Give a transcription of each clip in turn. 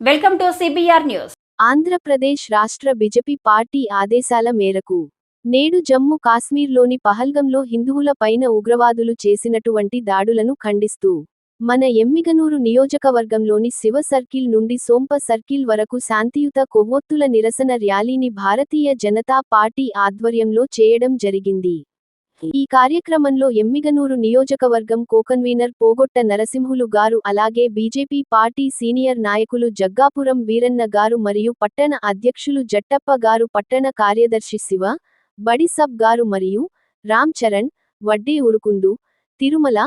Welcome to CBR news. Andhra Pradesh రాష్ట్ర BJP party ఆదేశాల మేరకు నేడు జమ్మూ కాశ్మీర్లోని పహల్గంలో హిందువుల పైన ఉగ్రవాదులు చేసినటువంటి దాడులను ఖండిస్తూ మన ఎమ్మిగనూరు నియోజకవర్గంలోని శివ సర్కిల్ నుండి సోంప సర్కిల్ వరకు శాంతియుత కొవ్వొత్తుల నిరసన ర్యాలీని భారతీయ జనతా పార్టీ ఆధ్వర్యంలో చేయడం జరిగింది. ఈ కార్యక్రమంలో ఎమ్మిగనూరు నియోజకవర్గం కోకన్వీనర్ పోగొట్ట నరసింహులు గారు అలాగే బీజేపీ పార్టీ సీనియర్ నాయకులు జగ్గాపురం వీరన్న గారు మరియు పట్టణ అధ్యక్షులు జట్టప్ప గారు పట్టణ కార్యదర్శి శివ బడి సబ్ గారు మరియు రామ్ చరణ్ వడ్డే ఉరుకుందు తిరుమల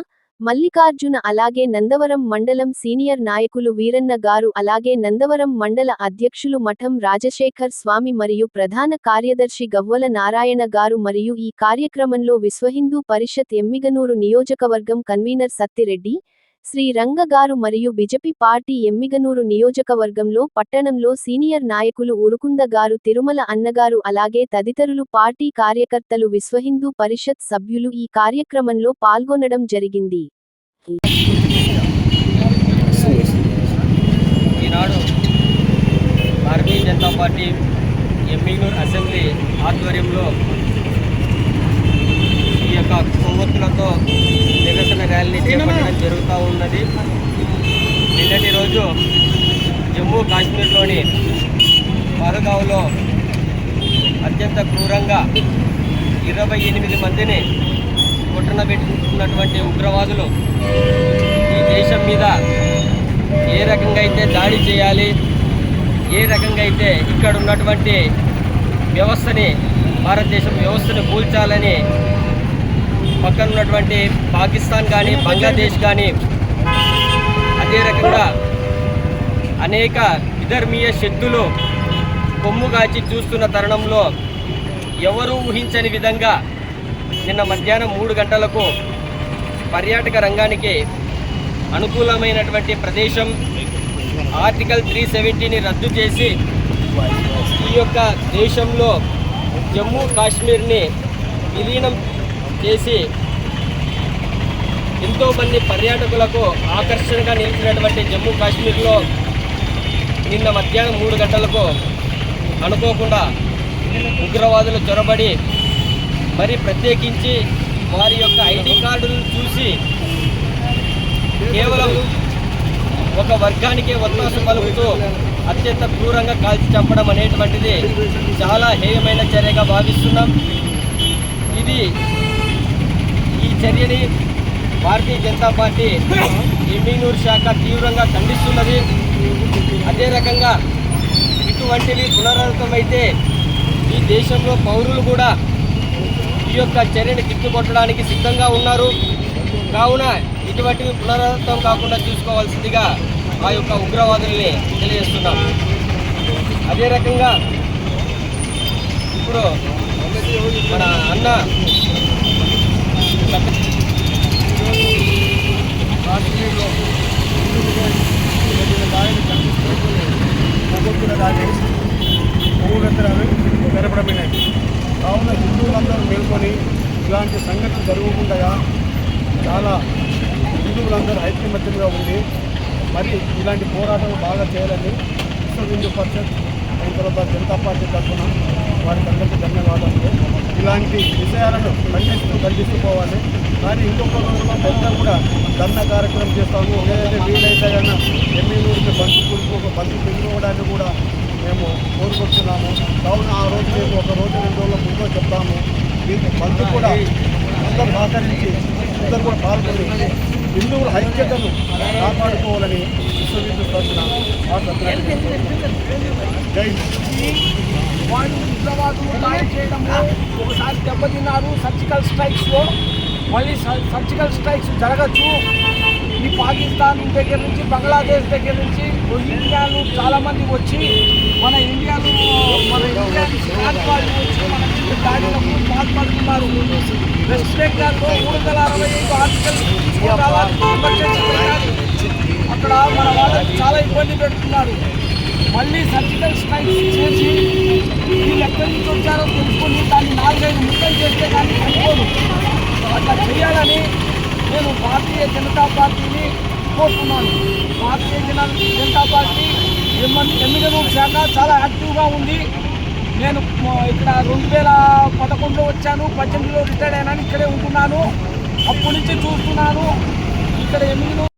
మల్లికార్జున అలాగే నందవరం మండలం సీనియర్ నాయకులు వీరన్న గారు అలాగే నందవరం మండల అధ్యక్షులు మఠం రాజశేఖర్ స్వామి మరియు ప్రధాన కార్యదర్శి గవ్వల నారాయణ గారు మరియు ఈ కార్యక్రమంలో విశ్వహిందూ పరిషత్ ఎమ్మిగనూరు నియోజకవర్గం కన్వీనర్ సత్తిరెడ్డి శ్రీ రంగగారు మరియు బిజెపి పార్టీ ఎమ్మిగనూరు నియోజకవర్గంలో పట్టణంలో సీనియర్ నాయకులు ఉరుకుంద గారు తిరుమల అన్నగారు అలాగే తదితరులు పార్టీ కార్యకర్తలు విశ్వహిందూ పరిషత్ సభ్యులు ఈ కార్యక్రమంలో పాల్గొనడం జరిగింది. ఈనాడు భారతీయ జనతా పార్టీ ఎమ్మిగనూరు అసెంబ్లీ ఆధ్వర్యంలో ఈ యొక్క కొవ్వొత్తులతో నిరసన ర్యాలీని చేపట్టడం జరుగుతూ ఉన్నది. నిన్నటి రోజు జమ్మూ కాశ్మీర్లోని మరగావ్లో అత్యంత క్రూరంగా ఇరవై ఎనిమిది మందిని కొట్టనబెట్టుకున్నటువంటి ఉగ్రవాదులు ఈ దేశం మీద ఏ రకంగా అయితే దాడి చేయాలి ఏ రకంగా అయితే ఇక్కడ ఉన్నటువంటి వ్యవస్థని భారతదేశం వ్యవస్థను కూల్చాలని పక్కన ఉన్నటువంటి పాకిస్తాన్ కానీ బంగ్లాదేశ్ కానీ అదే రకంగా అనేక విధర్మీయ శక్తులు కొమ్ము కాచి చూస్తున్న తరుణంలో ఎవరూ ఊహించని విధంగా నిన్న మధ్యాహ్నం మూడు గంటలకు పర్యాటక రంగానికి అనుకూలమైనటువంటి ప్రదేశం ఆర్టికల్ త్రీ సెవెంటీని రద్దు చేసి ఈ యొక్క దేశంలో జమ్మూ కాశ్మీర్ని విలీనం చేసి ఎంతోమంది పర్యాటకులకు ఆకర్షణగా నిలిచినటువంటి జమ్మూ కాశ్మీర్లో నిన్న మధ్యాహ్నం మూడు గంటలకు అనుకోకుండా ఉగ్రవాదులు చొరబడి మరి ప్రత్యేకించి వారి యొక్క ఐడి కార్డులను చూసి కేవలం ఒక వర్గానికే ఒత్తాసు పలుకుతూ అత్యంత క్రూరంగా కాల్చి చంపడం అనేటువంటిది చాలా హేయమైన చర్యగా భావిస్తున్నాం. ఇది చర్యని భారతీయ జనతా పార్టీ ఎమ్మినూరు శాఖ తీవ్రంగా ఖండిస్తున్నది. అదే రకంగా ఇటువంటివి పునరావృతమైతే ఈ దేశంలో పౌరులు కూడా ఈ యొక్క చర్యని తిప్పికొట్టడానికి సిద్ధంగా ఉన్నారు. కావున ఇటువంటివి పునరావృతం కాకుండా చూసుకోవాల్సిందిగా ఆ యొక్క ఉగ్రవాదుల్ని తెలియజేస్తున్నాం. అదే రకంగా ఇప్పుడు మన అన్న కాశ్మీర్లో జరిగిన దాడిని ఖండిస్తూ కొవ్వొత్తుల దాడి కొవ్వుగత్తరాలు కావున హిందువులందరూ మేల్కొని ఇలాంటి సంఘటన జరగకుండా చాలా హిందువులందరూ ఐక్యమత్యంగా ఉండి మరి ఇలాంటి పోరాటం బాగా చేయాలని విశ్వ హిందూ పరిషత్ అయిన తర్వాత జనతా పార్టీ తరఫున వారికి అందరికీ ధన్యవాదాలు. ఇలాంటి విషయాలను ఖండిస్తూ ఖండిస్తూ పోవాలి. కానీ ఇంకొక రోజుల్లో పెద్ద కూడా ధర్నా కార్యక్రమం చేస్తాము. ఏదైతే వీలైతే కన్నా ఎమ్మెల్యేకి బంతి కుడుపు బంతి పెట్టుకోవడానికి కూడా మేము కోరుకుంటున్నాము కావున ఆ రోజు మేము ఒక రోజు రెండు రోజుల ముందు చెప్తాము. దీనికి బంతి కూడా అందరూ సహకరించి అందరూ కూడా పాల్గొని హిందువుల ఐక్యతను కాపాడుకోవాలని విశ్వవిద్యు తరఫున ఆశిస్తున్నాను. జై హింద్. వాళ్ళు ఉగ్రవాదులు దాడి చేయడము ఒకసారి దెబ్బతిన్నారు సర్జికల్ స్ట్రైక్స్లో మళ్ళీ సర్జికల్ స్ట్రైక్స్ జరగచ్చు ఈ పాకిస్తాన్ దగ్గర నుంచి బంగ్లాదేశ్ దగ్గర నుంచి ఇండియాలు చాలామంది వచ్చి మన ఇండియాను మన ఇండియాని వాళ్ళు వచ్చి మన మీద పాల్పడుతున్నారు వెస్ట్ బెంగాల్లో మూడు వందల అరవై ఐదు ఆర్టికల్ తీసుకురావాలి చాలా ఇబ్బంది పెడుతున్నారు. మళ్ళీ సర్జికల్ స్ట్రైక్స్ చేసి వీళ్ళు ఎక్కడి నుంచి వచ్చారో తెలుసుకొని దాన్ని నాలుగైదు ముక్కలు చేస్తే కానీ సరిపోదు అట్లా చేయాలని నేను భారతీయ జనతా పార్టీని కోరుతున్నాను. భారతీయ జనతా పార్టీ ఎమ్మ- ఎమ్మిగనూరు శాఖ చాలా యాక్టివ్గా ఉంది. నేను ఇక్కడ రెండు వేల పదకొండులో వచ్చాను పద్దెనిమిదిలో రిటైర్డ్ అయినాను ఇక్కడే ఉంటున్నాను. అప్పటి నుంచి చూస్తున్నాను. ఇక్కడ ఎమ్మిగనూరు